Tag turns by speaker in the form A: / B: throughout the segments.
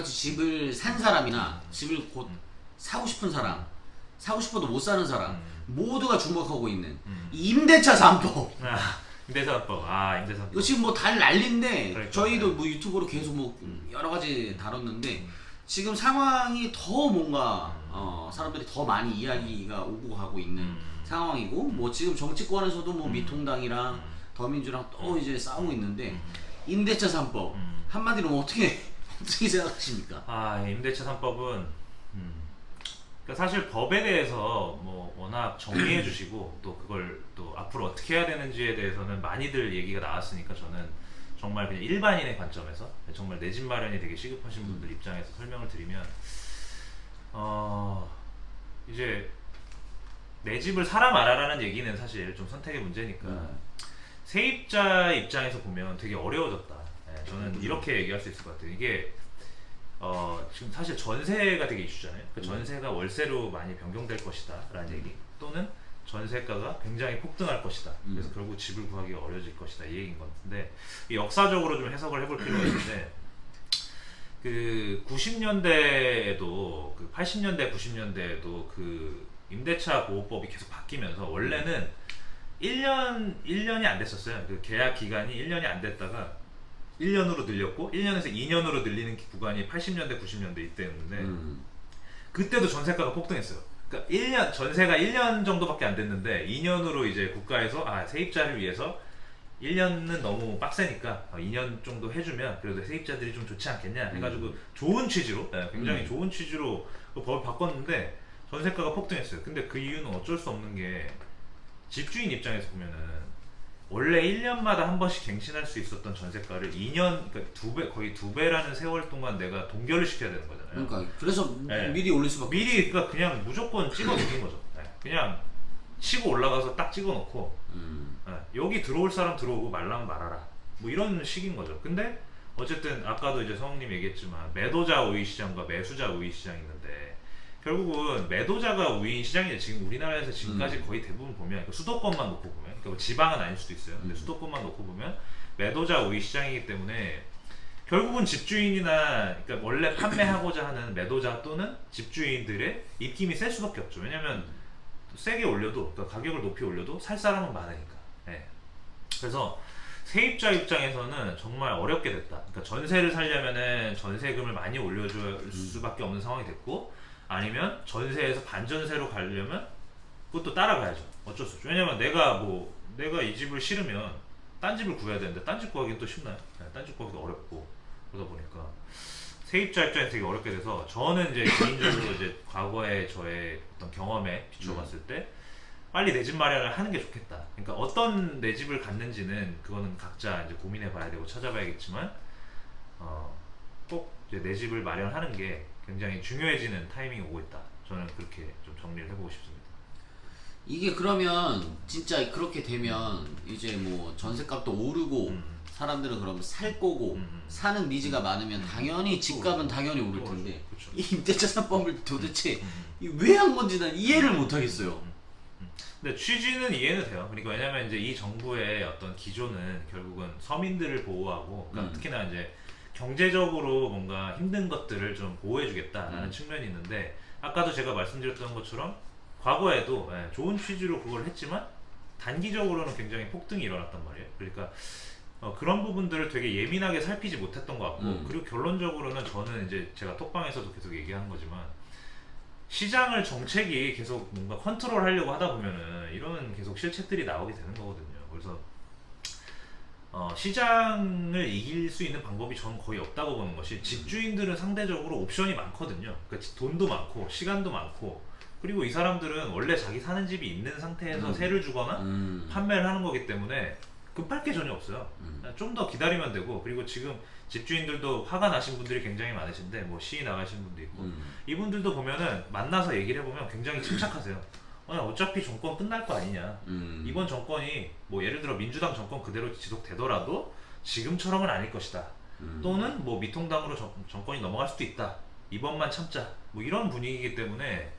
A: 같이 집을 산 사람이나 집을 곧
B: 음.
A: 사고 싶은 사람, 사고 싶어도 못 사는 사람
B: 음.
A: 모두가 주목하고 있는
B: 음.
A: 이 임대차 3법.
B: 아, 임대사법. 아, 임대사법.
A: 이거 지금 뭐 달 난리인데
B: 그러니까.
A: 저희도 뭐 유튜브로 계속 뭐 여러 가지 다뤘는데
B: 음.
A: 지금 상황이 더 뭔가
B: 음.
A: 어, 사람들이 더 많이 이야기가 오고 가고 있는
B: 음.
A: 상황이고 뭐 지금 정치권에서도 뭐
B: 음.
A: 미통당이랑
B: 음.
A: 더민주랑 또 이제 싸우고 있는데
B: 음.
A: 임대차 3법
B: 음.
A: 한마디로 뭐 어떻게 어떻게 생각하십니까?
B: 아, 임대차 3법은 음. 그러니까 사실 법에 대해서 뭐 워낙 정리해 주시고 또 그걸 또 앞으로 어떻게 해야 되는지에 대해서는 많이들 얘기가 나왔으니까 저는 정말 그냥 일반인의 관점에서 정말 내 집 마련이 되게 시급하신 분들 입장에서 설명을 드리면 어 이제 내 집을 사라 말아라는 얘기는 사실 좀 선택의 문제니까
A: 음.
B: 세입자 입장에서 보면 되게 어려워졌다. 예, 저는 이렇게 얘기할 수 있을 것 같아요. 이게 어, 지금 사실 전세가 되게 이슈잖아요. 그 전세가 월세로 많이 변경될 것이다라는 얘기 또는 전세가가 굉장히 폭등할 것이다. 그래서
A: 음.
B: 결국 집을 구하기 가 어려질 것이다 이 얘기인 것 같은데 이 역사적으로 좀 해석을 해볼 필요가 있는데 그 90년대에도 그 80년대 90년대에도 그 임대차 보호법이 계속 바뀌면서 원래는 1년 1년이 안 됐었어요. 그 계약 기간이 1년이 안 됐다가 1년으로 늘렸고 1년에서 2년으로 늘리는 구간이 80년대 90년대 이때였는데
A: 음.
B: 그때도 전세가가 폭등했어요. 그러니까 1년 전세가 1년 정도밖에 안 됐는데 2년으로 이제 국가에서 아 세입자를 위해서 1년은 너무 빡세니까 어, 2년 정도 해주면 그래도 세입자들이 좀 좋지 않겠냐 해가지고 좋은 취지로 예, 굉장히
A: 음.
B: 좋은 취지로 그 법을 바꿨는데 전세가가 폭등했어요. 근데 그 이유는 어쩔 수 없는 게 집주인 입장에서 보면은 원래 1년마다 한 번씩 갱신할 수 있었던 전세가를 2년 그러니까 두배 거의 두 배라는 세월 동안 내가 동결을 시켜야 되는 거잖아요.
A: 그러니까 그래서
B: 네.
A: 미리 올릴 수밖에
B: 미리 그러니까 그냥 무조건 찍어 놓는 거죠. 네, 그냥 치고 올라가서 딱 찍어 놓고
A: 음.
B: 네, 여기 들어올 사람 들어오고 말라면 말아라. 뭐 이런 식인 거죠. 근데 어쨌든 아까도 이제 성우님 얘기했지만 매도자 우위 시장과 매수자 우위 시장이 있는데 결국은 매도자가 우위인 시장이 지금 우리나라에서 지금까지
A: 음.
B: 거의 대부분 보면 그러니까 수도권만 놓고 보면 그러니까 뭐 지방은 아닐 수도 있어요. 근데
A: 음.
B: 수도권만 놓고 보면 매도자 우위 시장이기 때문에 결국은 집주인이나 그러니까 원래 판매하고자 하는 매도자 또는 집주인들의 입김이 셀 수밖에 없죠. 왜냐면 세게 올려도 그러니까 가격을 높이 올려도 살 사람은 많으니까. 예. 그래서 세입자 입장에서는 정말 어렵게 됐다. 그러니까 전세를 살려면은 전세금을 많이 올려줄 수밖에 없는 상황이 됐고 아니면 전세에서 반전세로 가려면 그것도 따라가야죠. 어쩔 수 없죠. 왜냐면 내가 뭐 내가 이 집을 싫으면 딴 집을 구해야 되는데 딴 집 구하기는 또 쉽나요? 네, 딴집 구하기도 어렵고 그러다 보니까 세입자 입장에서 되게 어렵게 돼서 저는 이제 개인적으로 이제 과거의 저의 어떤 경험에 비춰봤을 때 빨리 내 집 마련을 하는 게 좋겠다. 그러니까 어떤 내 집을 갖는지는 그거는 각자 이제 고민해 봐야 되고 찾아봐야겠지만 어, 꼭 이제 내 집을 마련하는 게 굉장히 중요해지는 타이밍이 오고 있다. 저는 그렇게 좀 정리를 해보고 싶습니다.
A: 이게 그러면 진짜 그렇게 되면 이제 뭐 전세값도 오르고
B: 음.
A: 사람들은 그럼 살 거고
B: 음.
A: 사는 니즈가 많으면 당연히 집값은 당연히 오를
B: 또
A: 텐데
B: 그렇죠.
A: 이 임대차 3법을 도대체
B: 음.
A: 왜한 건지 난 이해를 못 하겠어요.
B: 근데 취지는 이해는 돼요. 그러니까 왜냐면 이제 이 정부의 어떤 기조는 결국은 서민들을 보호하고 그러니까
A: 음.
B: 특히나 이제 경제적으로 뭔가 힘든 것들을 좀 보호해주겠다라는
A: 음.
B: 측면이 있는데 아까도 제가 말씀드렸던 것처럼 과거에도 예, 좋은 취지로 그걸 했지만 단기적으로는 굉장히 폭등이 일어났단 말이에요. 그러니까 어, 그런 부분들을 되게 예민하게 살피지 못했던 것 같고
A: 음.
B: 그리고 결론적으로는 저는 이제 제가 톡방에서도 계속 얘기하는 거지만 시장을 정책이 계속 뭔가 컨트롤 하려고 하다 보면은 이런 계속 실책들이 나오게 되는 거거든요. 그래서 어, 시장을 이길 수 있는 방법이 저는 거의 없다고 보는 것이 집주인들은 상대적으로 옵션이 많거든요. 그러니까 돈도 많고 시간도 많고 그리고 이 사람들은 원래 자기 사는 집이 있는 상태에서
A: 음.
B: 세를 주거나
A: 음.
B: 판매를 하는 거기 때문에 급할 게 전혀 없어요.
A: 음.
B: 좀 더 기다리면 되고 그리고 지금 집주인들도 화가 나신 분들이 굉장히 많으신데 뭐 시위 나가신 분도 있고
A: 음.
B: 이분들도 보면은 만나서 얘기를 해보면 굉장히 침착하세요. 어차피 정권 끝날 거 아니냐.
A: 음.
B: 이번 정권이 뭐 예를 들어 민주당 정권 그대로 지속되더라도 지금처럼은 아닐 것이다.
A: 음.
B: 또는 뭐 미통당으로 정, 정권이 넘어갈 수도 있다. 이번만 참자. 뭐 이런 분위기이기 때문에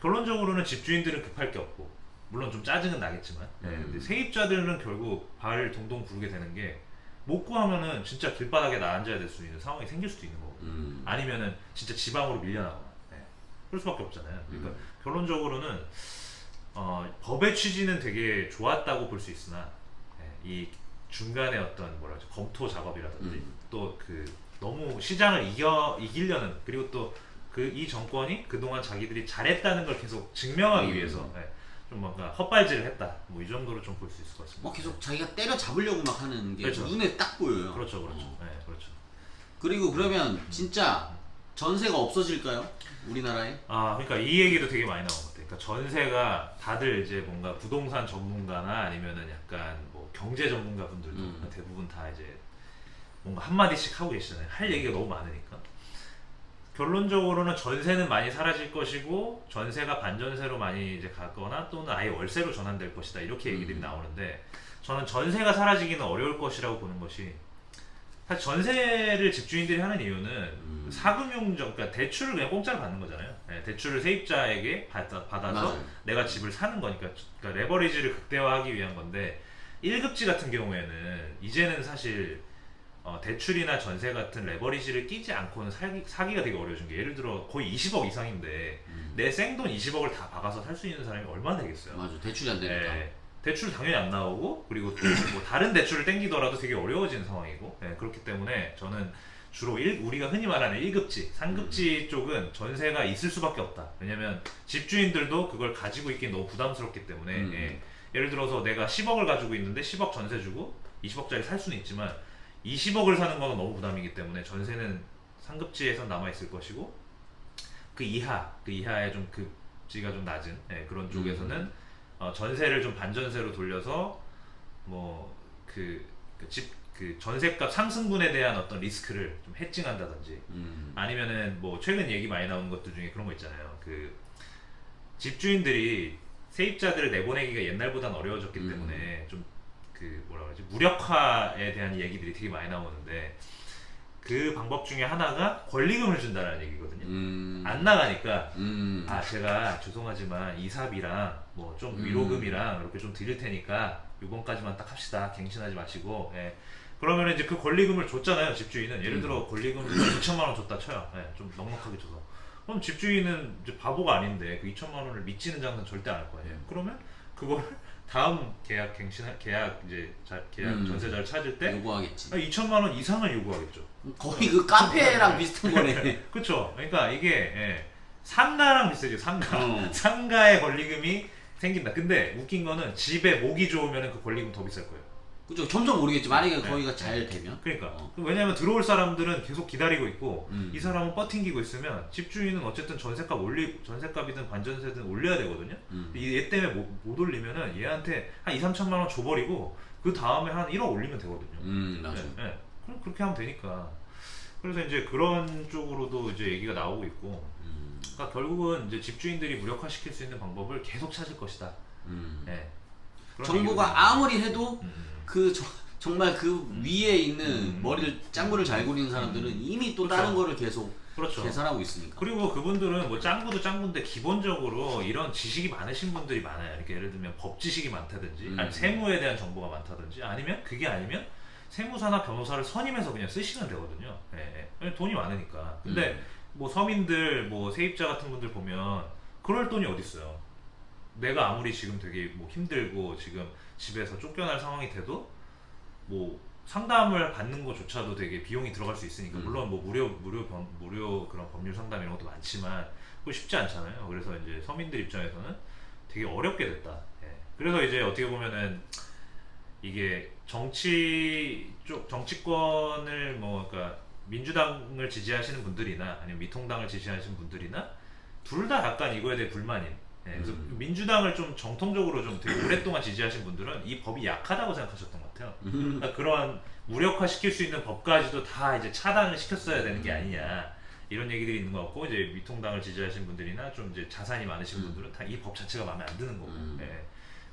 B: 결론적으로는 집주인들은 급할 게 없고 물론 좀 짜증은 나겠지만 네,
A: 음.
B: 근데 세입자들은 결국 발을 동동 구르게 되는 게 못 구하면은 진짜 길바닥에 나 앉아야 될 수 있는 상황이 생길 수도 있는 거고
A: 음.
B: 아니면은 진짜 지방으로 밀려나거 그럴 수밖에 없잖아요. 그러니까
A: 음.
B: 결론적으로는 어, 법의 취지는 되게 좋았다고 볼 수 있으나 네, 이 중간에 어떤 뭐라 그러지 검토 작업이라든지
A: 음.
B: 또그 너무 시장을 이겨 이기려는 그리고 또 그 이 정권이 그동안 자기들이 잘했다는 걸 계속 증명하기
A: 음.
B: 위해서 네, 좀 뭔가 헛발질을 했다 뭐 이 정도로 좀 볼 수 있을 것 같습니다.
A: 뭐 계속 자기가 때려 잡으려고 막 하는 게
B: 그렇죠.
A: 눈에 딱 보여요.
B: 그렇죠, 그렇죠,
A: 어.
B: 네, 그렇죠.
A: 그리고 그러면 진짜 전세가 없어질까요? 우리나라에?
B: 아, 그러니까 이 얘기도 되게 많이 나온 것 같아요. 그러니까 전세가 다들 이제 뭔가 부동산 전문가나 아니면은 약간 뭐 경제 전문가 분들도
A: 음.
B: 대부분 다 이제 뭔가 한 마디씩 하고 계시잖아요. 할 얘기가 너무 많으니까. 결론적으로는 전세는 많이 사라질 것이고 전세가 반전세로 많이 이제 가거나 또는 아예 월세로 전환될 것이다 이렇게 얘기들이
A: 음.
B: 나오는데 저는 전세가 사라지기는 어려울 것이라고 보는 것이 사실 전세를 집주인들이 하는 이유는
A: 음.
B: 사금융적 그러니까 대출을 그냥 공짜로 받는 거잖아요. 네, 대출을 세입자에게 받아, 받아서
A: 맞아요.
B: 내가 집을 사는 거니까 그러니까 레버리지를 극대화하기 위한 건데 1급지 같은 경우에는 이제는 사실 어, 대출이나 전세 같은 레버리지를 끼지 않고는 사기, 사기가 되게 어려워진 게 예를 들어 거의 20억 이상인데
A: 음.
B: 내 생돈 20억을 다 박아서 살 수 있는 사람이 얼마나 되겠어요.
A: 맞아. 대출이 안 되니까.
B: 네, 대출 당연히 안 나오고 그리고 또 뭐 다른 대출을 땡기더라도 되게 어려워지는 상황이고 네, 그렇기 때문에 저는 주로 일, 우리가 흔히 말하는 1급지, 3급지 쪽은 전세가 있을 수밖에 없다. 왜냐면 집주인들도 그걸 가지고 있기 너무 부담스럽기 때문에
A: 음.
B: 예, 예를 들어서 내가 10억을 가지고 있는데 10억 전세 주고 20억짜리 살 수는 있지만 20억을 사는 거는 너무 부담이기 때문에 전세는 3급지에선 남아 있을 것이고 그 이하, 그 이하의 좀 급지가 좀 낮은 예, 그런 쪽에서는 어, 전세를 좀 반전세로 돌려서 뭐 뭐그집 그 전세값 상승분에 대한 어떤 리스크를 좀 해칭한다든지
A: 음.
B: 아니면은 뭐 최근 얘기 많이 나오는 것들 중에 그런 거 있잖아요. 그 집주인들이 세입자들을 내보내기가 옛날보다는 어려워졌기
A: 음.
B: 때문에 좀 그 뭐라 그러지 무력화에 대한 얘기들이 되게 많이 나오는데 그 방법 중에 하나가 권리금을 준다는 얘기거든요.
A: 음.
B: 안 나가니까
A: 음.
B: 아 제가 죄송하지만 이삽이랑 뭐좀
A: 음.
B: 위로금이랑 이렇게 좀 드릴 테니까 이번까지만 딱 합시다 갱신하지 마시고 예. 그러면 이제 그 권리금을 줬잖아요 집주인은 예를
A: 음.
B: 들어 권리금 2천만 원 줬다 쳐요 예, 좀 넉넉하게 줘서 그럼 집주인은 이제 바보가 아닌데 그 2천만 원을 미치는 장사는 절대 안 할거 아니에요 그러면 그걸 다음 계약 갱신 계약 이제 자, 계약
A: 음.
B: 전세자를 찾을 때
A: 요구하겠지.
B: 아, 2천만 원 이상을 요구하겠죠
A: 거의 그 카페랑 비슷한 거네.
B: 그렇죠. 그러니까 이게 예, 상가랑 비슷해요. 상가.
A: 어.
B: 상가의 권리금이 생긴다. 근데 웃긴 거는 집에 목이 좋으면 그 권리금 더 비쌀 거예요.
A: 그죠? 점점 모르겠지. 만약에
B: 네.
A: 거기가 잘 되면.
B: 그러니까
A: 어.
B: 왜냐하면 들어올 사람들은 계속 기다리고 있고
A: 음.
B: 이 사람은 버팅기고 있으면 집주인은 어쨌든 전세값 올리 전세값이든 반전세든 올려야 되거든요.
A: 음.
B: 얘 때문에 못, 못 올리면은 얘한테 한 2, 3천만 원 줘버리고 그 다음에 한 1억 올리면 되거든요.
A: 음, 맞아.
B: 네, 네. 그럼 그렇게 하면 되니까. 그래서 이제 그런 쪽으로도 이제 얘기가 나오고 있고
A: 음.
B: 그러니까 결국은 이제 집주인들이 무력화시킬 수 있는 방법을 계속 찾을 것이다.
A: 음.
B: 네. 그런
A: 정부가
B: 얘기를
A: 아무리 해도
B: 음, 음.
A: 그 저- 정말 그 위에 있는
B: 음.
A: 머리를 짱구를 잘 굴리는 사람들은 이미 또 다른
B: 그렇죠.
A: 거를 계속
B: 그렇죠.
A: 계산하고 있으니까.
B: 그리고 그분들은 뭐 짱구도 짱구인데 기본적으로 이런 지식이 많으신 분들이 많아요. 이렇게 예를 들면 법 지식이 많다든지,
A: 음.
B: 아니면 세무에 대한 정보가 많다든지, 아니면 그게 아니면 세무사나 변호사를 선임해서 그냥 쓰시면 되거든요. 예, 예. 돈이 많으니까. 근데
A: 음.
B: 뭐 서민들, 뭐 세입자 같은 분들 보면 그럴 돈이 어디 있어요? 내가 아무리 지금 되게 뭐 힘들고 지금 집에서 쫓겨날 상황이 돼도 뭐 상담을 받는 것조차도 되게 비용이 들어갈 수 있으니까
A: 음.
B: 물론 뭐 무료 무료 범, 무료 그런 법률 상담 이런 것도 많지만 그거 쉽지 않잖아요. 그래서 이제 서민들 입장에서는 되게 어렵게 됐다. 예. 그래서 이제 어떻게 보면은 이게 정치 쪽 정치권을 뭐 그러니까 민주당을 지지하시는 분들이나 아니면 미통당을 지지하시는 분들이나 둘 다 약간 이거에 대해 불만인. 예, 그래서
A: 음.
B: 민주당을 좀 정통적으로 좀 되게 오랫동안 지지하신 분들은 이 법이 약하다고 생각하셨던 것 같아요.
A: 음.
B: 그러니까 그러한 무력화 시킬 수 있는 법까지도 다 이제 차단을 시켰어야 되는 게 아니냐 이런 얘기들이 있는 것 같고 이제 미통당을 지지하시는 분들이나 좀 이제 자산이 많으신
A: 음.
B: 분들은 다 이 법 자체가 마음에 안 드는 거고
A: 음.
B: 예,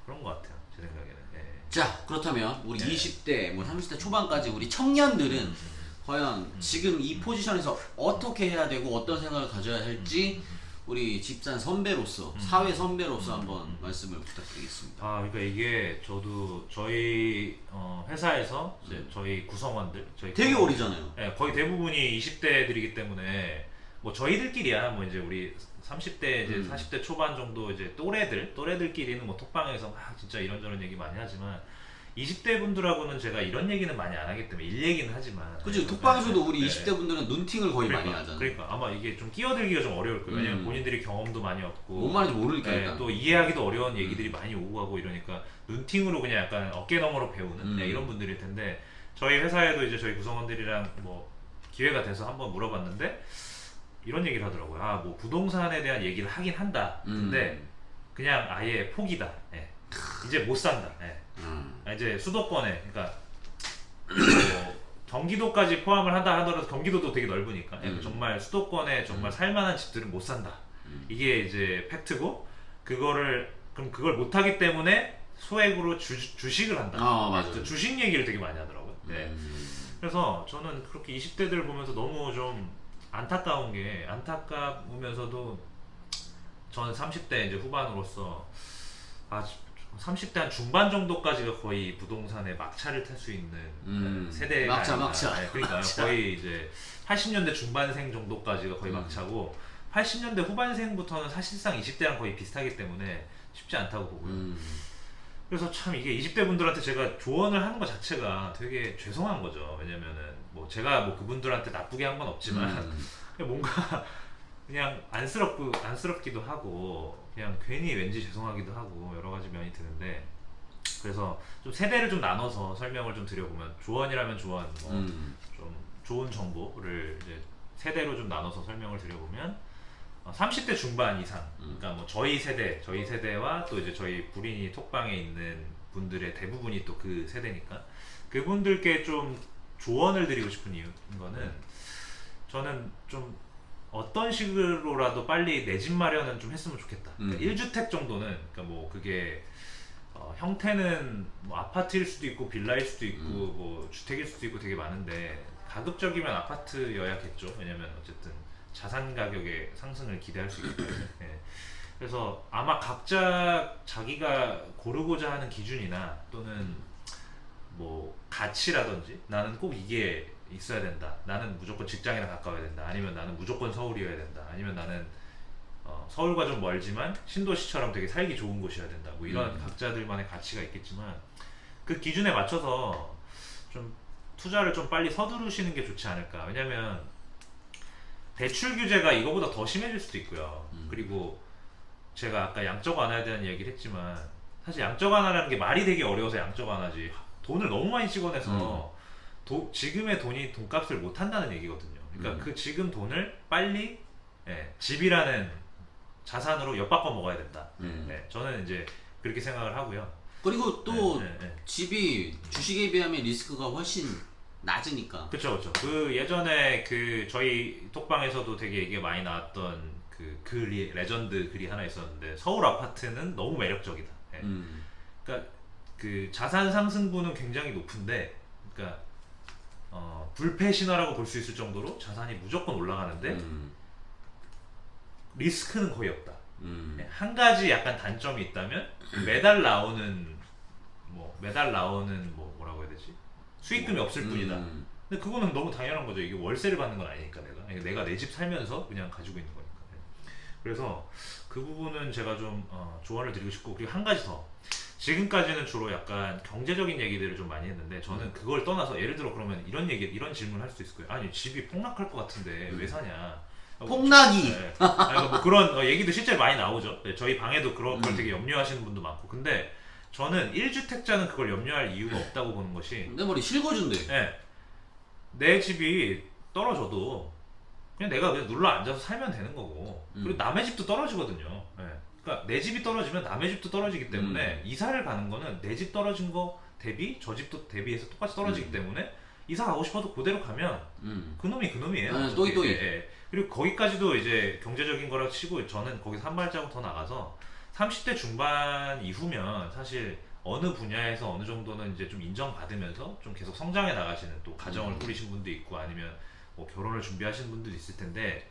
B: 그런 것 같아요 제 생각에는 예.
A: 자, 그렇다면 우리
B: 네.
A: 20대, 뭐 30대 초반까지 우리 청년들은
B: 음.
A: 과연 지금 이 포지션에서 어떻게 해야 되고 어떤 생각을 가져야 할지 우리 집산 선배로서 사회 선배로서 한번 말씀을 부탁드리겠습니다.
B: 아, 그러니까 이게 저도 저희 어, 회사에서 이제 저희 구성원들, 저희
A: 되게
B: 구성원-
A: 어리잖아요.
B: 네, 거의 대부분이 20대들이기 때문에 뭐 저희들끼리야 뭐 이제 우리 30대 이제
A: 음.
B: 40대 초반 정도 이제 또래들 또래들끼리는 뭐 톡방에서 막 진짜 이런저런 얘기 많이 하지만 20대 분들하고는 제가 이런 얘기는 많이 안 하기 때문에 일 얘기는 하지만
A: 그치
B: 네,
A: 톡방에서도
B: 네,
A: 우리
B: 네.
A: 20대 분들은 눈팅을 거의
B: 그러니까,
A: 많이 하잖아요.
B: 그러니까 아마 이게 좀 끼어들기가 좀 어려울 거예요. 왜냐면
A: 음.
B: 본인들이 경험도 많이 없고
A: 뭔 말인지 모르니까
B: 네,
A: 일단.
B: 또 이해하기도 어려운 얘기들이 많이 오고 가고 이러니까 눈팅으로 그냥 약간 어깨너머로 배우는
A: 음.
B: 네, 이런 분들일 텐데 저희 회사에도 이제 저희 구성원들이랑 뭐 기회가 돼서 한번 물어봤는데 이런 얘기를 하더라고요. 아 뭐 부동산에 대한 얘기를 하긴 한다. 근데
A: 음.
B: 그냥 아예 포기다. 예. 이제 못 산다. 예.
A: 음.
B: 아, 이제 수도권에 그러니까 뭐 경기도까지 포함을 한다 하더라도 경기도도 되게 넓으니까 예,
A: 음.
B: 정말 수도권에 정말 살만한 집들은 못 산다. 이게 이제 팩트고 그거를 그럼 그걸 못 하기 때문에 소액으로 주, 주식을 한다.
A: 아, 맞아요.
B: 주식 얘기를 되게 많이 하더라고요. 네.
A: 음.
B: 그래서 저는 그렇게 20대들 보면서 너무 좀 안타까운 게 안타까우면서도 저는 30대 이제 후반으로서 아 30대 한 중반 정도까지가 거의 부동산에 막차를 탈 수 있는
A: 음,
B: 세대가
A: 막차,
B: 아닌가.
A: 막차.
B: 네, 그러니까
A: 막차.
B: 거의 이제 80년대 중반생 정도까지가 거의
A: 음.
B: 막차고 80년대 후반생부터는 사실상 20대랑 거의 비슷하기 때문에 쉽지 않다고 보고요.
A: 음.
B: 그래서 참 이게 20대 분들한테 제가 조언을 하는 것 자체가 되게 죄송한 거죠. 왜냐면은 뭐 제가 뭐 그분들한테 나쁘게 한 건 없지만
A: 음.
B: 뭔가 그냥 안쓰럽고 안쓰럽기도 하고 그냥 괜히 왠지 죄송하기도 하고 여러 가지 면이 드는데 그래서 좀 세대를 좀 나눠서 설명을 좀 드려보면 조언이라면 조언, 뭐
A: 음.
B: 좀 좋은 정보를 이제 세대로 좀 나눠서 설명을 드려보면 어, 30대 중반 이상, 그러니까 뭐 저희 세대, 저희 세대와 또 이제 저희 불인이 톡방에 있는 분들의 대부분이 또 그 세대니까 그분들께 좀 조언을 드리고 싶은 이유는 저는 좀 어떤 식으로라도 빨리 내 집 마련은 좀 했으면 좋겠다. 그러니까
A: 음.
B: 1주택 정도는 그러니까 뭐 그게 어, 형태는 뭐 아파트일 수도 있고 빌라일 수도 있고
A: 음.
B: 뭐 주택일 수도 있고 되게 많은데 가급적이면 아파트여야겠죠. 왜냐면 어쨌든 자산 가격의 상승을 기대할 수 있기 때문에. 예. 그래서 아마 각자 자기가 고르고자 하는 기준이나 또는 뭐 가치라든지 나는 꼭 이게 있어야 된다. 나는 무조건 직장이랑 가까워야 된다. 아니면 나는 무조건 서울이어야 된다. 아니면 나는 어, 서울과 좀 멀지만 신도시처럼 되게 살기 좋은 곳이어야 된다. 뭐 이런
A: 음.
B: 각자들만의 가치가 있겠지만 그 기준에 맞춰서 좀 투자를 좀 빨리 서두르시는 게 좋지 않을까. 왜냐면 대출 규제가 이거보다 더 심해질 수도 있고요.
A: 음.
B: 그리고 제가 아까 양적 완화에 대한 이야기를 했지만 사실 양적 완화라는 게 말이 되게 어려워서 양적 완화지 돈을 너무 많이 찍어내서 도- 지금의 돈이 돈값을 못 한다는 얘기거든요. 그러니까
A: 음.
B: 그 지금 돈을 빨리 예, 집이라는 자산으로 엿바꿔 먹어야 된다.
A: 음.
B: 네, 저는 이제 그렇게 생각을 하고요.
A: 그리고 또
B: 네, 네, 네.
A: 집이 주식에 비하면 리스크가 훨씬 낮으니까.
B: 그쵸 그쵸 그 예전에 그 저희 톡방에서도 되게 얘기가 많이 나왔던 그 글이 레전드 글이 하나 있었는데 서울 아파트는 너무 매력적이다 예.
A: 음.
B: 그러니까 그 자산 상승분은 굉장히 높은데 그러니까 어, 불패 신화라고 볼 수 있을 정도로 자산이 무조건 올라가는데
A: 음.
B: 리스크는 거의 없다
A: 음.
B: 예, 한 가지 약간 단점이 있다면 매달 나오는 뭐 매달 나오는 뭐 뭐라고 해야 되지 수익금이 없을 뿐이다
A: 음.
B: 근데 그거는 너무 당연한 거죠. 이게 월세를 받는 건 아니니까 내가 내가 내 집 살면서 그냥 가지고 있는 거니까. 네. 그래서 그 부분은 제가 좀 어, 조언을 드리고 싶고 그리고 한 가지 더 지금까지는 주로 약간 경제적인 얘기들을 좀 많이 했는데 저는 그걸 떠나서 예를 들어 그러면 이런 얘기 이런 질문을 할수 있을 거예요. 아니 집이 폭락할 것 같은데 왜 사냐?
A: 음. 폭락이!
B: 네. 아니, 뭐 그런 어, 얘기도 실제로 많이 나오죠. 네, 저희 방에도 그런 걸
A: 음.
B: 되게 염려하시는 분도 많고 근데 저는 1주택자는 그걸 염려할 이유가 없다고 보는 것이
A: 내 머리 실거준대.
B: 네. 내 집이 떨어져도 그냥 내가 그냥 눌러 앉아서 살면 되는 거고
A: 음.
B: 그리고 남의 집도 떨어지거든요. 네. 그러니까 내 집이 떨어지면 남의 집도 떨어지기 때문에 이사를 가는 거는 내 집 떨어진 거 대비 저 집도 대비해서 똑같이 떨어지기
A: 음.
B: 때문에 이사 가고 싶어도 그대로 가면
A: 음.
B: 그놈이 그놈이에요.
A: 네,
B: 어차피.
A: 또이 또이.
B: 예, 예. 그리고 거기까지도 이제 경제적인 거라 치고 저는 거기서 한 발자국 더 나가서 30대 중반 이후면 사실 어느 분야에서 어느 정도는 이제 좀 인정받으면서 좀 계속 성장해 나가시는 또 가정을
A: 음.
B: 꾸리신 분도 있고 아니면 뭐 결혼을 준비하시는 분도 있을 텐데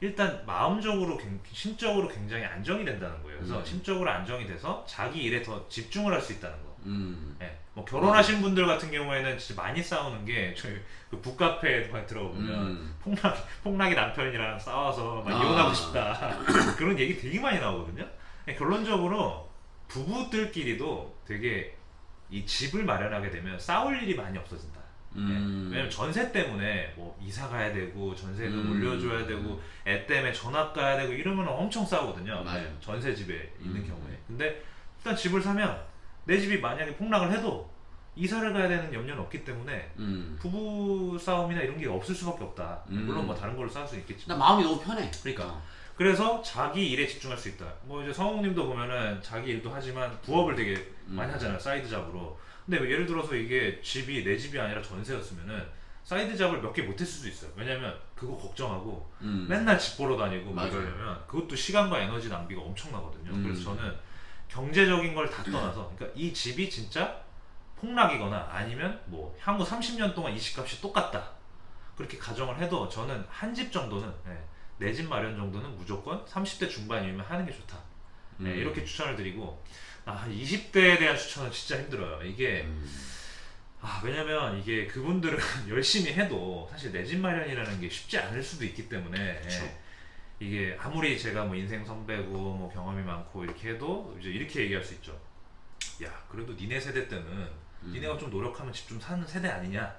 B: 일단 마음적으로 굉- 심적으로 굉장히 안정이 된다는 거예요. 그래서
A: 음.
B: 심적으로 안정이 돼서 자기 일에 더 집중을 할 수 있다는 거.
A: 음.
B: 예. 뭐 결혼하신 분들 같은 경우에는 진짜 많이 싸우는 게 저희 그 북카페에 들어보면
A: 음.
B: 폭락 폭락이 남편이랑 싸워서 막
A: 아.
B: 이혼하고 싶다 그런 얘기 되게 많이 나오거든요. 예, 결론적으로 부부들끼리도 되게 이 집을 마련하게 되면 싸울 일이 많이 없어진다. 예.
A: 음.
B: 왜냐면 전세 때문에 뭐 이사 가야 되고 전세도
A: 음.
B: 올려줘야 되고 애 때문에 전학 가야 되고 이러면 엄청 싸우거든요.
A: 맞아요.
B: 전세 집에 있는
A: 음.
B: 경우에. 근데 일단 집을 사면 내 집이 만약에 폭락을 해도 이사를 가야 되는 염려는 없기 때문에
A: 음.
B: 부부 싸움이나 이런 게 없을 수밖에 없다.
A: 음.
B: 물론 뭐 다른 걸로 싸울
A: 수나
B: 있겠지만.
A: 마음이 너무 편해.
B: 그러니까. 그래서 자기 일에 집중할 수 있다. 뭐 이제 성웅님도 보면은 자기 일도 하지만 부업을 되게
A: 음.
B: 많이 하잖아요. 사이드 잡으로. 근데 뭐 예를 들어서 이게 집이 내 집이 아니라 전세였으면은 사이드 잡을 몇 개 못했을 수도 있어요. 왜냐면 그거 걱정하고
A: 음.
B: 맨날 집 보러 다니고 막
A: 맞아요.
B: 이러려면 그것도 시간과 에너지 낭비가 엄청나거든요.
A: 음.
B: 그래서 저는 경제적인 걸 다 떠나서 그러니까 이 집이 진짜 폭락이거나 아니면 뭐 향후 30년 동안 이 집값이 똑같다. 그렇게 가정을 해도 저는 한 집 정도는 내 집 마련 정도는 무조건 30대 중반이면 하는 게 좋다. 네,
A: 음.
B: 이렇게 추천을 드리고 아, 20대에 대한 추천은 진짜 힘들어요. 이게
A: 음.
B: 아, 왜냐면 이게 그분들은 열심히 해도 사실 내 집 마련이라는 게 쉽지 않을 수도 있기 때문에
A: 그쵸.
B: 예, 이게 아무리 제가 뭐 인생 선배고 뭐 경험이 많고 이렇게 해도 이제 이렇게 얘기할 수 있죠. 야, 그래도 니네 세대 때는
A: 음.
B: 니네가 좀 노력하면 집 좀 사는 세대 아니냐?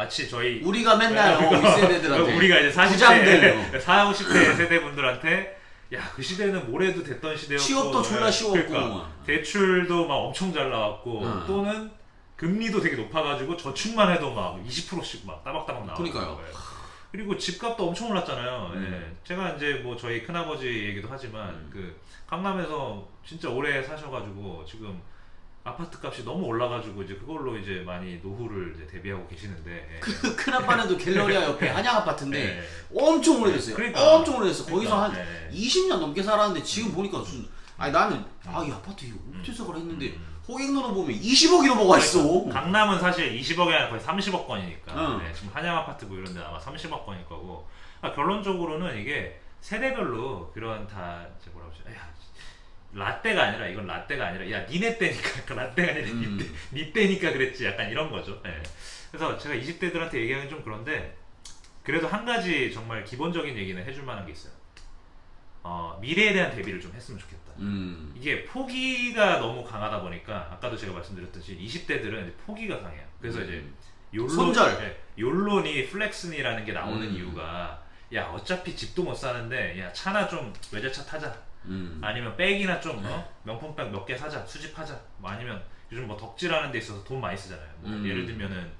B: 마치 저희
A: 우리가 맨날 어, 이 세대들한테
B: 우리가 이제 40대,
A: 부장들,
B: 40, 50대 세대분들한테 야, 그 시대는 뭐래도 됐던 시대였고
A: 취업도 졸라
B: 예,
A: 쉬웠고
B: 그러니까 대출도 막 엄청 잘 나왔고
A: 응.
B: 또는 금리도 되게 높아가지고 저축만 해도 막 20%씩 막 따박따박 나오고
A: 그러니까요.
B: 그리고 집값도 엄청 올랐잖아요.
A: 음.
B: 예. 제가 이제 뭐 저희 큰아버지 얘기도 하지만
A: 음.
B: 그 강남에서 진짜 오래 사셔가지고 지금 아파트 값이 너무 올라가지고 이제 그걸로 이제 많이 노후를 이제 대비하고 계시는데 예.
A: 그 큰아빠네도 갤러리아 옆에 한양 아파트인데
B: 예.
A: 엄청 오래됐어요.
B: 그러니까.
A: 엄청 오래됐어. 거기서 한
B: 그러니까, 예.
A: 20년 넘게 살았는데 지금 보니까 무슨 아니 나는 아 이 아파트 이거 어떻게 했는데
B: 음.
A: 호갱노로 보면 20억이 넘어가 있어.
B: 강남은 사실 20억이 아니라 거의 30억 건이니까
A: 응.
B: 네, 지금 한양 아파트 뭐 이런 데 아마 30억 건일 거고 아, 결론적으로는 이게 세대별로 그런 다 이제 뭐라고 하죠 야 라떼가 아니라 이건 라떼가 아니라 야 니네 때니까 그 라떼가 아니라
A: 음.
B: 니, 때, 니 때니까 그랬지 약간 이런 거죠 예. 그래서 제가 20대들한테 얘기하기 좀 그런데 그래도 한 가지 정말 기본적인 얘기는 해줄 만한 게 있어요 어, 미래에 대한 대비를 좀 했으면 좋겠다
A: 음.
B: 이게 포기가 너무 강하다 보니까 아까도 제가 말씀드렸듯이 20대들은 이제 포기가 강해요. 그래서 이제 욜로,
A: 손절.
B: 네, 욜론이 플렉슨이라는 게 나오는
A: 음.
B: 이유가 야 어차피 집도 못 사는데 야 차나 좀 외제차 타자
A: 음.
B: 아니면 백이나 좀 어? 명품 백 몇 개 사자 수집하자 뭐 아니면 요즘 뭐 덕질하는 데 있어서 돈 많이 쓰잖아요. 뭐
A: 음.
B: 예를 들면은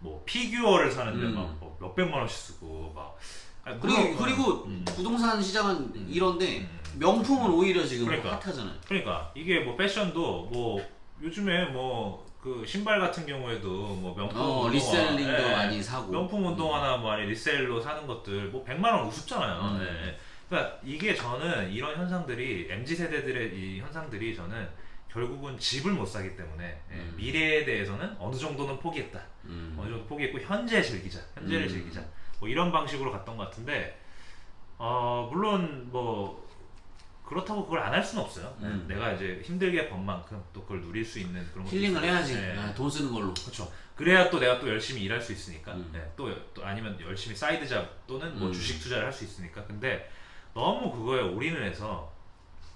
B: 뭐 피규어를 사는데
A: 음.
B: 막 뭐 몇백만 원씩 쓰고 막 아니,
A: 그리고
B: 물론,
A: 그리고
B: 음.
A: 부동산 시장은 이런데
B: 음.
A: 명품은 오히려 지금
B: 그러니까.
A: 핫하잖아요.
B: 그러니까 이게 뭐 패션도 뭐 요즘에 뭐 그 신발 같은 경우에도 뭐 명품
A: 어,
B: 운동화,
A: 리셀링도
B: 예,
A: 많이 사고.
B: 명품 운동화나 뭐 아니 리셀로 사는 것들 뭐 100만 원 우습잖아요.
A: 음.
B: 예. 그러니까 이게 저는 이런 현상들이 MZ 세대들의 이 현상들이 저는 결국은 집을 못 사기 때문에 예,
A: 음.
B: 미래에 대해서는 어느 정도는 포기했다.
A: 음.
B: 어느 정도 포기했고 현재 즐기자. 현재를
A: 음.
B: 즐기자. 뭐 이런 방식으로 갔던 것 같은데 어 물론 뭐 그렇다고 그걸 안 할 수는 없어요. 네,
A: 음.
B: 내가 이제 힘들게 번 만큼 또 그걸 누릴 수 있는 그런 것도
A: 힐링을
B: 있어요.
A: 해야지.
B: 네.
A: 아, 돈 쓰는 걸로.
B: 그렇죠. 그래야 또 내가 또 열심히 일할 수 있으니까.
A: 음.
B: 네, 또, 또 아니면 열심히 사이드 잡 또는 뭐
A: 음.
B: 주식 투자를 할 수 있으니까. 근데 너무 그거에 올인을 해서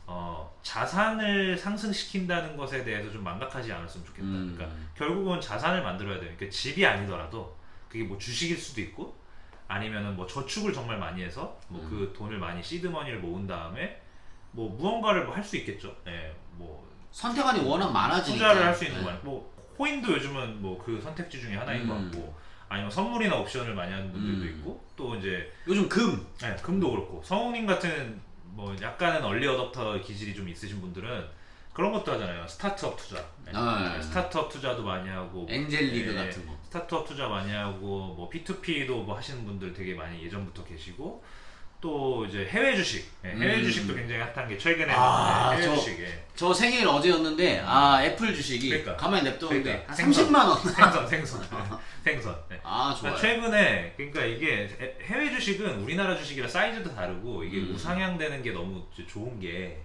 B: 어, 자산을 상승시킨다는 것에 대해서 좀 망각하지 않았으면 좋겠다.
A: 음.
B: 그러니까 결국은 자산을 만들어야 돼요. 그러니까 집이 아니더라도 그게 뭐 주식일 수도 있고 아니면은 뭐 저축을 정말 많이 해서 뭐
A: 음.
B: 그 돈을 많이 시드머니를 모은 다음에 뭐 무언가를 뭐 할 수 있겠죠. 예, 뭐
A: 선택안이 워낙 많아지니까.
B: 투자를 할 수 있는
A: 네.
B: 거 아니에요. 뭐 코인도 요즘은 뭐 그 선택지 중에 하나인 것
A: 음.
B: 같고 아니면 선물이나 옵션을 많이 하는 분들도
A: 음.
B: 있고 또 이제
A: 요즘 금.
B: 네, 금도 그렇고 성우님 같은 뭐 약간은 얼리 어답터 기질이 좀 있으신 분들은 그런 것도 하잖아요. 스타트업 투자. 네.
A: 아,
B: 스타트업 투자도 많이 하고
A: 엔젤 리그
B: 네,
A: 같은 거.
B: 스타트업 투자 많이 하고 뭐 P2P도 뭐 하시는 분들 되게 많이 예전부터 계시고 또 이제 해외 주식, 예, 해외
A: 음.
B: 주식도 굉장히 핫한 게 최근에
A: 아,
B: 해외
A: 저-
B: 주식, 예.
A: 저 생일 어제였는데 아 애플 주식이
B: 그러니까.
A: 가만히 냅뒀는데
B: 그러니까.
A: 한
B: 생선.
A: 30만 원.
B: 생선, 생선, 예, 생선. 예.
A: 아 좋아요.
B: 그러니까 최근에 그러니까 이게 해- 해외 주식은 우리나라 주식이랑 사이즈도 다르고 이게
A: 음.
B: 우상향되는 게 너무 이제 좋은 게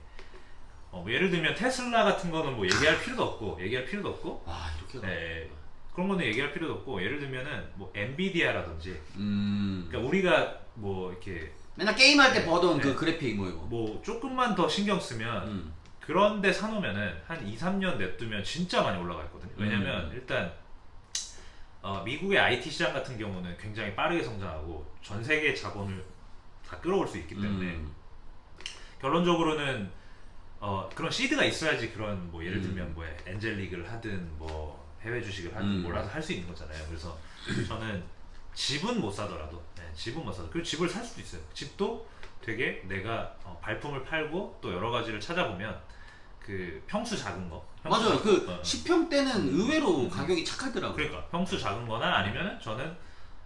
B: 어, 뭐 예를 들면 테슬라 같은 거는 뭐 얘기할 필요도 없고 얘기할 필요도 없고
A: 와 이렇게.
B: 네, 그런 거는 얘기할 필요도 없고 예를 들면은 뭐 엔비디아라든지
A: 음.
B: 그러니까 우리가 뭐 이렇게
A: 맨날 게임할 때 보던
B: 네.
A: 그 그래픽 뭐 이거.
B: 뭐 조금만 더 신경 쓰면
A: 음.
B: 그런데 사놓으면은 한 2, 3년 냅두면 진짜 많이 올라가 있거든요. 왜냐면
A: 음.
B: 일단 어, 미국의 IT 시장 같은 경우는 굉장히 빠르게 성장하고 전 세계 자본을 다 끌어올 수 있기 때문에
A: 음.
B: 결론적으로는 어, 그런 시드가 있어야지 그런 뭐 예를
A: 음.
B: 들면 뭐 엔젤릭을 하든 뭐 해외 주식을 하든
A: 음.
B: 뭐라도 할수 있는 거잖아요. 그래서 저는 집은 못 사더라도 네, 집은 못 사도 그리고 집을 살 수도 있어요. 집도 되게 내가 어, 발품을 팔고 또 여러 가지를 찾아보면 그 평수 작은 거 평수
A: 맞아요. 그
B: 어, 어.
A: 10평 때는 의외로
B: 음.
A: 가격이 착하더라고요.
B: 그러니까 평수 작은 거나 아니면은 저는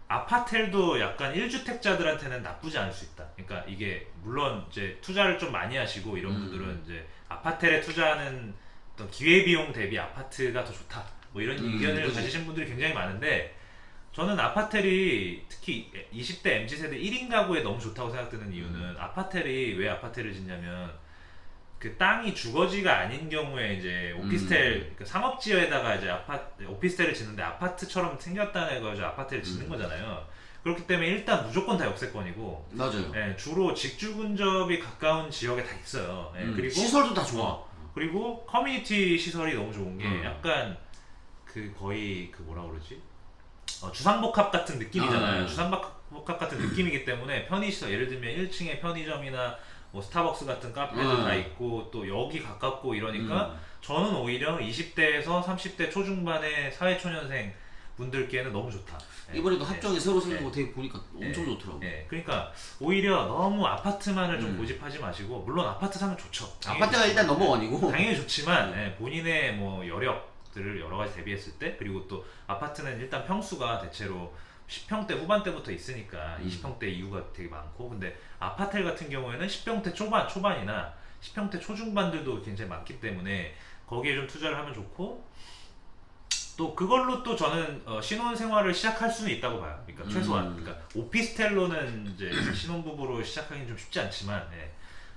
B: 아파텔도 약간 1주택자들한테는 나쁘지 않을 수 있다. 그러니까 이게 물론 이제 투자를 좀 많이 하시고 이런
A: 음.
B: 분들은 이제 아파텔에 투자하는 어떤 기회비용 대비 아파트가 더 좋다. 뭐 이런
A: 음,
B: 의견을
A: 그치.
B: 가지신 분들이 굉장히 많은데 저는 아파텔이 특히 20대 MZ 세대 1인 가구에 너무 좋다고 생각되는 이유는
A: 음.
B: 아파텔이 왜 아파텔을 짓냐면 그 땅이 주거지가 아닌 경우에 이제 오피스텔
A: 음.
B: 그 상업지역에다가 이제 아파트 오피스텔을 짓는데 아파트처럼 생겼다는 거죠 아파트를 짓는
A: 음.
B: 거잖아요. 그렇기 때문에 일단 무조건 다 역세권이고
A: 맞아요.
B: 예, 주로 직주 근접이 가까운 지역에 다 있어요. 예,
A: 음,
B: 그리고
A: 시설도 다 좋아.
B: 어, 그리고 커뮤니티 시설이 너무 좋은 게
A: 음.
B: 약간 그 거의 그 뭐라 그러지? 어, 주상복합 같은 느낌이잖아요.
A: 아.
B: 주상복합 같은 느낌이기 때문에 편의시설 예를 들면 1층에 편의점이나 뭐 스타벅스 같은 카페도
A: 음.
B: 다 있고 또 여기 가깝고 이러니까
A: 음.
B: 저는 오히려 20대에서 30대 초중반의 사회초년생 분들께는 너무 좋다. 예.
A: 이번에도
B: 예.
A: 합정에 새로 생긴
B: 예.
A: 거 되게 보니까 엄청
B: 예.
A: 좋더라고. 요
B: 예, 그러니까 오히려 너무 아파트만을 좀
A: 음.
B: 고집하지 마시고 물론 아파트 사면 좋죠.
A: 아파트가 일단
B: 좋지만,
A: 넘버원이고.
B: 당연히 좋지만 예, 본인의 뭐 여력 들을 여러 가지 대비했을 때 그리고 또 아파트는 일단 평수가 대체로 10평대 후반대부터 있으니까
A: 음.
B: 20평대 이후가 되게 많고 근데 아파텔 같은 경우에는 10평대 초반 초반이나 10평대 초중반들도 굉장히 많기 때문에 거기에 좀 투자를 하면 좋고 또 그걸로 또 저는 어, 신혼 생활을 시작할 수는 있다고 봐요. 그러니까 최소한
A: 음.
B: 그러니까 오피스텔로는 이제 신혼부부로 시작하기는 좀 쉽지 않지만 예.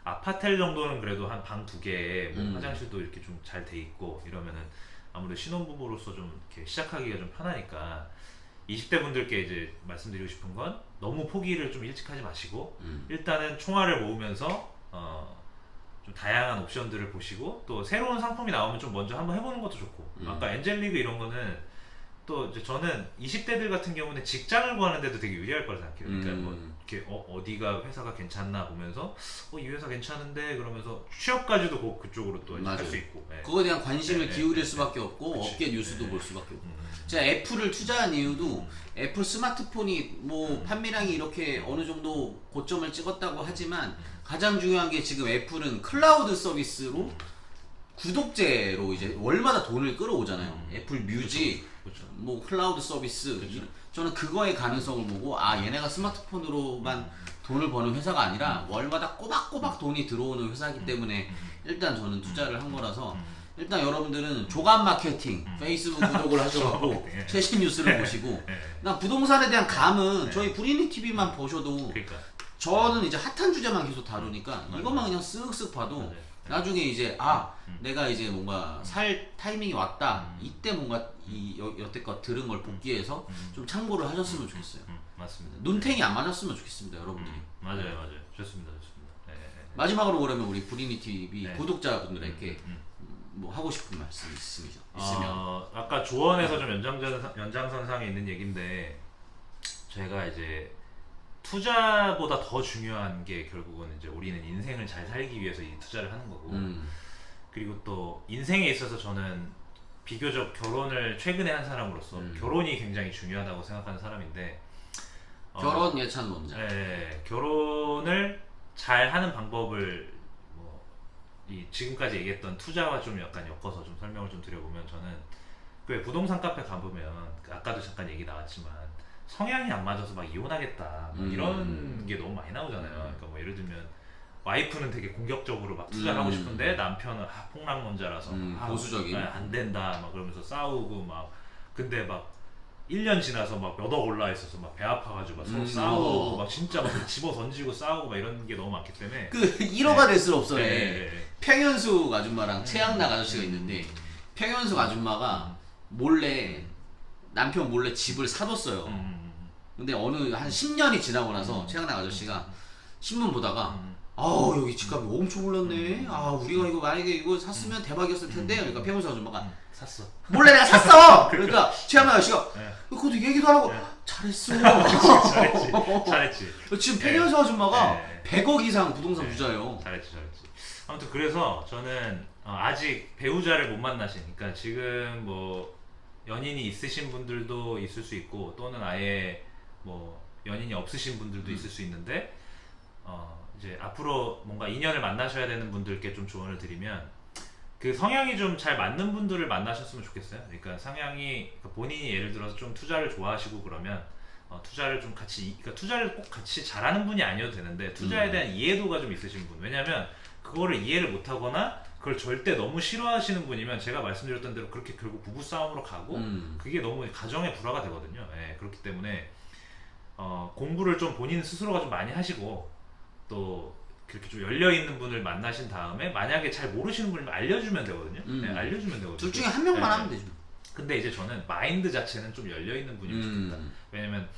B: 아파텔 정도는 그래도 한 방 두 개에 뭐
A: 음.
B: 화장실도 이렇게 좀 잘 돼 있고 이러면은 아무래도 신혼부부로서 좀 이렇게 시작하기가 좀 편하니까 20대 분들께 이제 말씀드리고 싶은 건 너무 포기를 좀 일찍 하지 마시고
A: 음.
B: 일단은 총알을 모으면서 어, 좀 다양한 옵션들을 보시고 또 새로운 상품이 나오면 좀 먼저 한번 해보는 것도 좋고
A: 음.
B: 아까 엔젤리그 이런 거는 또 이제 저는 20대들 같은 경우는 직장을 구하는데도 되게 유리할 거라 생각해요. 그러니까
A: 음.
B: 뭐 이렇게 어, 어디가 회사가 괜찮나 보면서 어, 이 회사 괜찮은데 그러면서 취업까지도 그, 그쪽으로 또 할
A: 맞아요.
B: 수 있고. 예.
A: 그거에 대한 관심을
B: 네, 네,
A: 기울일
B: 네,
A: 수밖에 없고
B: 그치.
A: 업계 뉴스도
B: 네.
A: 볼 수밖에 없고.
B: 음.
A: 제가 애플을 투자한 이유도 애플 스마트폰이 뭐
B: 음.
A: 판매량이 이렇게 어느 정도 고점을 찍었다고 하지만 가장 중요한 게 지금 애플은 클라우드 서비스로 구독제로 이제 월마다 돈을 끌어오잖아요.
B: 음.
A: 애플 뮤직,
B: 그렇죠.
A: 뭐 클라우드 서비스. 이런- 저는 그거의 가능성을 보고 아 얘네가 스마트폰으로만 돈을 버는 회사가 아니라 월마다 꼬박꼬박 돈이 들어오는 회사이기 때문에 일단 저는 투자를 한 거라서 일단 여러분들은 조간 마케팅 페이스북 구독을 하셔갖고
B: 예.
A: 최신 뉴스를 보시고
B: 예.
A: 나 부동산에 대한 감은 저희 브리니 TV만 보셔도
B: 그러니까
A: 저는 이제 핫한 주제만 계속 다루니까. 이것만 그냥 쓱쓱 봐도. 나중에 이제 아
B: 음.
A: 내가 이제 뭔가 살 타이밍이 왔다
B: 음.
A: 이때 뭔가 이 여, 여태껏 들은 걸 복귀해서
B: 음.
A: 좀 참고를 하셨으면 좋겠어요
B: 음, 맞습니다.
A: 눈탱이 안 맞았으면 좋겠습니다 여러분들이
B: 음, 맞아요, 맞아요. 좋습니다, 좋습니다. 예, 예, 예.
A: 마지막으로 그러면 우리 브리니 TV
B: 네.
A: 구독자분들에게
B: 음.
A: 뭐 하고 싶은 말씀 있으면 있으면
B: 어, 아까 조언에서 좀 연장전 연장선상에 있는 얘긴데 제가 이제 투자보다 더 중요한 게 결국은 이제 우리는 인생을 잘 살기 위해서 이 투자를 하는 거고
A: 음.
B: 그리고 또 인생에 있어서 저는 비교적 결혼을 최근에 한 사람으로서
A: 음.
B: 결혼이 굉장히 중요하다고 생각하는 사람인데 어,
A: 결혼 예찬 원장
B: 예, 결혼을 잘 하는 방법을 뭐, 이 지금까지 얘기했던 투자와 좀 약간 엮어서 좀 설명을 좀 드려보면 저는 그 부동산 카페 가보면 그 아까도 잠깐 얘기 나왔지만 성향이 안 맞아서 막 이혼하겠다 막
A: 음.
B: 이런 게 너무 많이 나오잖아요. 그러니까 뭐 예를 들면 와이프는 되게 공격적으로 막 투자를
A: 음.
B: 하고 싶은데 남편은 아, 폭락론자라서
A: 음,
B: 아,
A: 보수적인.
B: 아, 안 된다 막 그러면서 싸우고 막 근데 막 1년 지나서 막 몇 억 올라 있어서 막 배 아파가지고 막 서로
A: 음,
B: 싸우고
A: 어.
B: 막 진짜 막 집어 던지고 싸우고 막 이런 게 너무 많기 때문에
A: 그 1호가 될수록
B: 네,
A: 없어요.
B: 네, 네.
A: 평현숙 아줌마랑 최양락 아저씨가 있는데 평현숙 아줌마가 몰래 남편 몰래 집을 사뒀어요.
B: 음, 음,
A: 근데 어느 한 10년이 지나고 나서 최양락 아저씨가 신문 보다가 아 여기 집값이 엄청 올랐네. 아 우리가 이거 만약에 이거 샀으면 대박이었을 텐데. 그러니까 평현숙 아줌마가
B: 음. 샀어.
A: 몰래 내가 샀어. 그러니까 최양락 아저씨가
B: 네.
A: 그것도 얘기도 안 하고
B: 네.
A: 잘했어.
B: 잘했지. 잘했지.
A: 지금 평현숙 아줌마가
B: 네.
A: 100억 이상 부동산
B: 네.
A: 부자예요.
B: 잘했지, 잘했지. 아무튼 그래서 저는 어, 아직 배우자를 못 만나시니까 지금 뭐 연인이 있으신 분들도 있을 수 있고 또는 아예 뭐 연인이 없으신 분들도 있을 수 있는데 어, 이제 앞으로 뭔가 인연을 만나셔야 되는 분들께 좀 조언을 드리면 그 성향이 좀 잘 맞는 분들을 만나셨으면 좋겠어요. 그러니까 성향이 그러니까 본인이 예를 들어서 좀 투자를 좋아하시고 그러면 어, 투자를 좀 같이 이- 그러니까 투자를 꼭 같이 잘하는 분이 아니어도 되는데 투자에
A: 음.
B: 대한 이해도가 좀 있으신 분. 왜냐하면 그거를 이해를 못하거나 그걸 절대 너무 싫어하시는 분이면 제가 말씀드렸던 대로 그렇게 결국 부부 싸움으로 가고
A: 음.
B: 그게 너무 가정에 불화가 되거든요. 예, 그렇기 때문에 어, 공부를 좀 본인 스스로가 좀 많이 하시고 또 그렇게 좀 열려 있는 분을 만나신 다음에 만약에 잘 모르시는 분이면 알려주면 되거든요.
A: 음.
B: 예, 알려주면 되거든요.
A: 둘 중에 한 명만
B: 예.
A: 하면 되죠.
B: 근데 이제 저는 마인드 자체는 좀 열려 있는 좋겠다.
A: 음.
B: 왜냐면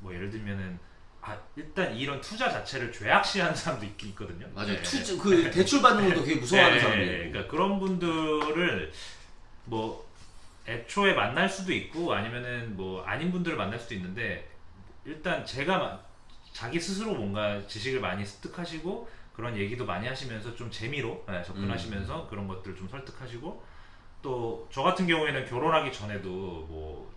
B: 뭐 예를 들면은 아 일단 이런 투자 자체를 죄악시하는 사람도 있긴 있거든요.
A: 맞아요.
B: 예.
A: 투자 그 대출 받는 것도 되게 무서워하는
B: 예,
A: 사람이
B: 예,
A: 있고.
B: 그러니까 그런 분들을 뭐 애초에 만날 수도 있고 아니면은 뭐 아닌 분들을 만날 수도 있는데 일단 제가 마- 자기 스스로 뭔가 지식을 많이 습득하시고 그런 얘기도 많이 하시면서 좀 재미로 예, 접근하시면서 그런 것들을 좀 설득하시고 또 저 같은 경우에는 결혼하기 전에도 뭐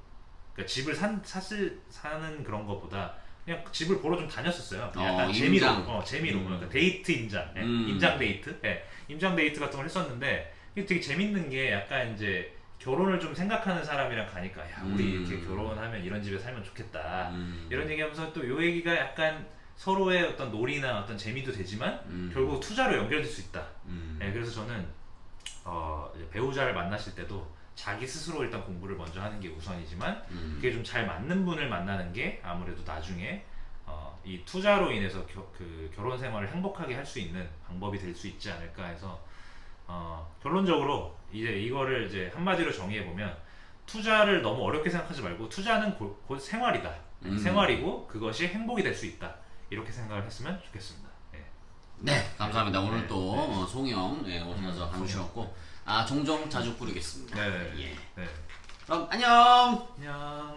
B: 그러니까 집을 산 샀을 사는 그런 것보다 그냥 집을 보러 좀 다녔었어요.
A: 어,
B: 약간 재미로. 어, 재미로,
A: 음.
B: 그러니까 데이트 임장, 예,
A: 음.
B: 임장 데이트, 예, 임장 데이트 같은 걸 했었는데 이게 되게 재밌는 게 약간 이제 결혼을 좀 생각하는 사람이랑 가니까 야 우리
A: 음.
B: 이렇게 결혼하면 이런 집에 살면 좋겠다
A: 음.
B: 이런 얘기하면서 또 요 얘기가 약간 서로의 어떤 놀이나 어떤 재미도 되지만
A: 음.
B: 결국 투자로 연결될 수 있다.
A: 음.
B: 예, 그래서 저는 어, 이제 배우자를 만나실 때도 자기 스스로 일단 공부를 먼저 하는 게 우선이지만
A: 음.
B: 그게 좀 잘 맞는 분을 만나는 게 아무래도 나중에 어, 이 투자로 인해서 겨, 그 결혼 생활을 행복하게 할 수 있는 방법이 될 수 있지 않을까 해서 어, 결론적으로 이제 이거를 이제 한마디로 정의해 보면 투자를 너무 어렵게 생각하지 말고 투자는 곧, 곧 생활이다.
A: 음.
B: 생활이고 그것이 행복이 될 수 있다. 이렇게 생각을 했으면 좋겠습니다. 예.
A: 네, 감사합니다. 오늘
B: 네,
A: 또
B: 네.
A: 어, 송영 예, 오셔서
B: 음,
A: 감주셨고 아 종종 자주 부르겠습니다.
B: 네.
A: 예.
B: 네.
A: 그럼 안녕.
B: 안녕.